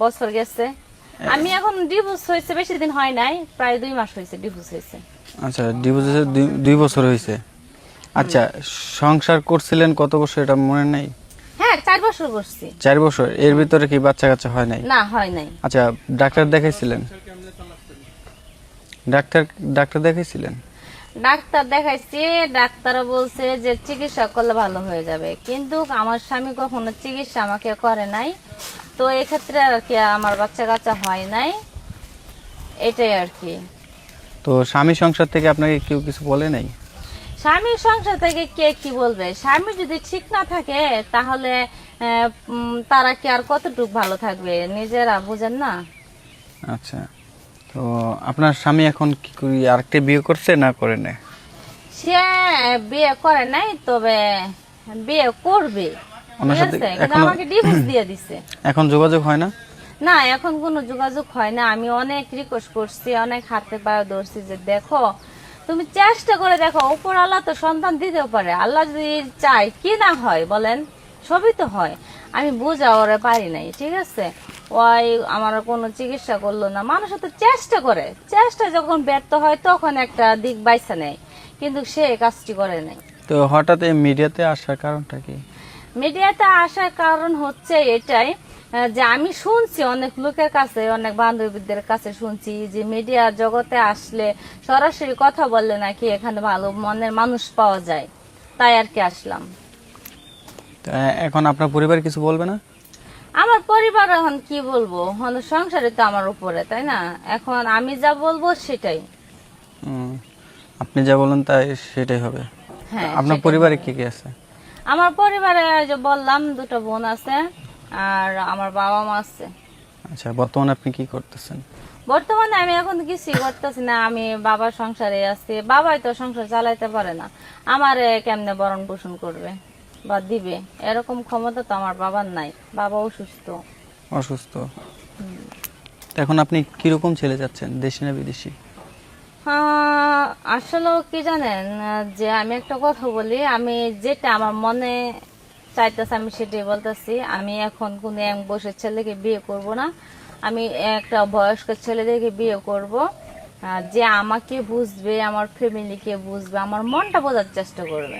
বছর গেছে। আমি এখন ডিভোর্স হয়েছে বেশি দিন হয় নাই প্রায় দুই মাস হয়েছে ডিভোর্স হয়েছে। আচ্ছা ডিভোর্সে দুই বছর হয়েছে। আচ্ছা সংসার করছিলেন কত বছর এটা মনে নেই? হ্যাঁ চার বছর করছি। চার বছর এর ভিতরে কি বাচ্চা কাচ্চা হয় নাই? না হয় নাই। আচ্ছা ডাক্তার দেখাইছিলেন? ডাক্তার ডাক্তার দেখাইছিলেন? ডাক্তার দেখাইছি ডাক্তারও বলছে যে চিকিৎসা করলে ভালো হয়ে যাবে। কিন্তু আমার স্বামী কখনো চিকিৎসা আমাকে করে নাই। তো এক্ষেত্রে আর কি আমার বাচ্চা কাচ্চা হয় নাই। এটাই আর কি। তো স্বামী সংসার থেকে আপনাকে কেউ কিছু বলে নাই? স্বামীর সংসার থেকে কে কি বলবে? স্বামী যদি ঠিক না থাকে তাহলে তারা কি আর কতটুকু ভালো থাকবে? নিজেরা বুঝেন না। আচ্ছা। তো আপনার স্বামী এখন কি করি আরেকটা বিয়ে করছে না করে না সে বিয়ে করে নাই তবে বিয়ে করবে। ওনার সাথে আছে আমাকে ডিভোর্স দিয়ে দিছে। এখন যোগাযোগ হয় না? না এখন কোনো যোগাযোগ হয় না। আমি অনেক রিকোয়েস্ট করছি অনেক হাতে পায়ে ধরছি যে দেখো তুমি চেষ্টা করে দেখো উপর আল্লাহ তো সন্তান দিতেও পারে। আল্লাহ যদি চায় কি না হয় বলেন? সবই তো হয়। আমি বোঝা ওরে পারি নাই ঠিক আছে? ওই আমার কোনো চিকিৎসা করল না। মানুষ তো চেষ্টা করে। চেষ্টা যখন ব্যর্থ হয় তখন একটা দিক বাইসা নেয়। কিন্তু সে কাজটি করে নাই। তো হঠাৎ এই মিডিয়াতে আসার কারণটা কি? মিডিয়াতে আসার কারণ হচ্ছে এটাই যে আমি শুনছি অনেক লোকের কাছে অনেক বান্ধবীদের কাছে শুনছি যে মিডিয়া জগতে আসলে সরাসরি কথা বললে নাকি এখানে ভালো মনের মানুষ পাওয়া যায়। তাই আর কি আসলাম। এখন আপনার পরিবার কিছু বলবে না? আমার পরিবার এখন কি বলব? সংসারে তো আমার উপরে তাই না? এখন আমি যা বলব সেটাই। আপনি যা বলেন তাই সেটাই হবে। হ্যাঁ আপনার পরিবারে কি কি আছে? আমার পরিবারে যে বললাম দুটো বোন আছে আর আমার বাবা মা আছে। আচ্ছা বর্তমানে আপনি কি করতেছেন? বর্তমানে আমি এখন কিছুই করতেছি না আমি বাবার সংসারে আছি। বাবাই তো সংসার চালাইতে পারে না। আমারে কেমনে বরণ পোষণ করবে বা দিবে? এরকম ক্ষমতা তো আমার বাবার নাই। বাবা অসুস্থ। অসুস্থ। এখন আপনি কীরকম ছেলে যাচ্ছেন দেশি না বিদেশি? আসলে কি জানেন যে আমি একটা কথা বলি আমি যেটা আমার মনে চাইতেছে আমি সেটাই বলতেছি আমি এখন কোনো এক বয়সের ছেলেকে বিয়ে করব না আমি একটা বয়স্ক ছেলেদেরকে বিয়ে করব যে আমাকে বুঝবে আমার ফ্যামিলিকে বুঝবে আমার মনটা বোঝার চেষ্টা করবে।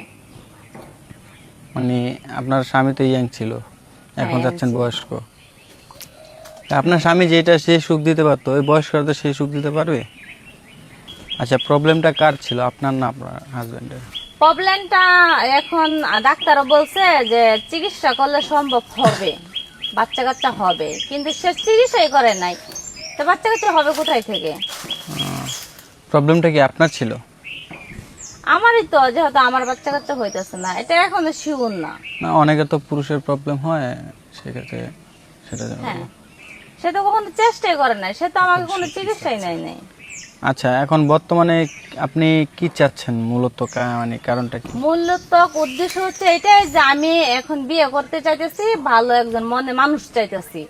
মানে আপনার স্বামী তো ইয়াং ছিল এখন হ্যাঁ, যাচ্ছেন বয়স্ক। আপনার স্বামী যেটা সে সুখ দিতে পারতো ওই বয়স্করা তো সে সুখ দিতে পারবে? আচ্ছা প্রবলেমটা কার ছিল? আপনার না আপনার হাজবেন্ডের প্রবলেমটা এখন ডাক্তারও বলছে যে চিকিৎসা করলে সম্ভব হবে বাচ্চা কাচ্চা হবে কিন্তু সে চিকিৎসাই করে নাই। তো বাচ্চা কাচ্চা হবে কোথায় থেকে? প্রবলেমটা কি আপনার ছিল? আমারই তো যেহেতু আমার বাচ্চা কাচ্চা হইতেছে না এটা এখনও শিউর না। না অনেকে তো পুরুষের প্রবলেম হয় সেক্ষেত্রে সেটা হ্যাঁ। সে তো কখনো চেষ্টাই করে নাই সে তো আমাকে কোনো চিকিৎসাই নেয় নাই। আচ্ছা এখন বর্তমানে আপনি কি চাচ্ছেন মূলত? মানে কারণটা কি? মূলত উদ্দেশ্য হচ্ছে এটাই যে আমি এখন বিয়ে করতে চাইতেছি ভালো একজন মনে মানুষ চাইতেছি।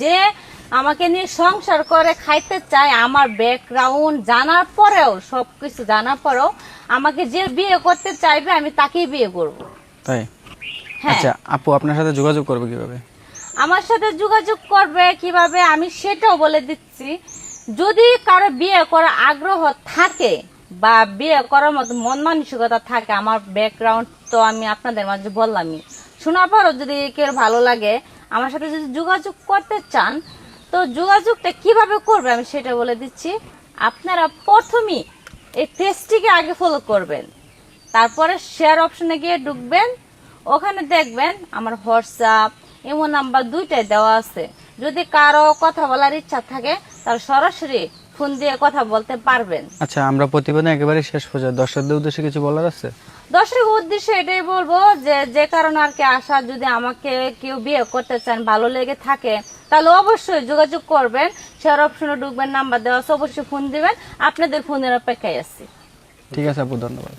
যে আমাকে নিয়ে সংসার করে খাইতে চায় আমার ব্যাকগ্রাউন্ড জানার পরেও সবকিছু জানার পরেও আমাকে যে বিয়ে করতে চাইবে আমি তাকেই বিয়ে করব। তাই? হ্যাঁ। আচ্ছা আপু আপনার সাথে যোগাযোগ করবে কীভাবে? আমার সাথে যোগাযোগ করবে কীভাবে আমি সেটাও বলে দিচ্ছি। যদি কারও বিয়ে করার আগ্রহ থাকে বা বিয়ে করার মতো মন মানসিকতা থাকে, আমার ব্যাকগ্রাউন্ড তো আমি আপনাদের মাঝে বললামই। শোনার পরও যদি কেউ ভালো লাগে, আমার সাথে যদি যোগাযোগ করতে চান, তো যোগাযোগটা কীভাবে করবে আমি সেটা বলে দিচ্ছি। আপনারা প্রথমেই এই পেজটিকে আগে ফলো করবেন। তারপরে শেয়ার অপশনে গিয়ে ঢুকবেন। ওখানে দেখবেন আমার হোয়াটসঅ্যাপ এমন নাম্বার দুইটাই দেওয়া আছে। যদি কারও কথা বলার ইচ্ছা থাকে তাহলে সরাসরি ফোন দিয়ে কথা বলতে পারবেন। আচ্ছা আমরা প্রতিবেদন একেবারে শেষ পর্যায়ে। দর্শকদের উদ্দেশ্যে কিছু বলার আছে? দর্শক উদ্দেশ্যে এটাই বলব যে যে কারণে আর কি আসা যদি আমাকে কেউ বিয়ে করতে চান ভালো লেগে থাকে তাহলে অবশ্যই যোগাযোগ করবেন। শেয়ার অপশনে ঢুকবেন নাম্বার দেওয়া আছে অবশ্যই ফোন দিবেন। আপনাদের ফোনের অপেক্ষায় আছি। ঠিক আছে আপু ধন্যবাদ।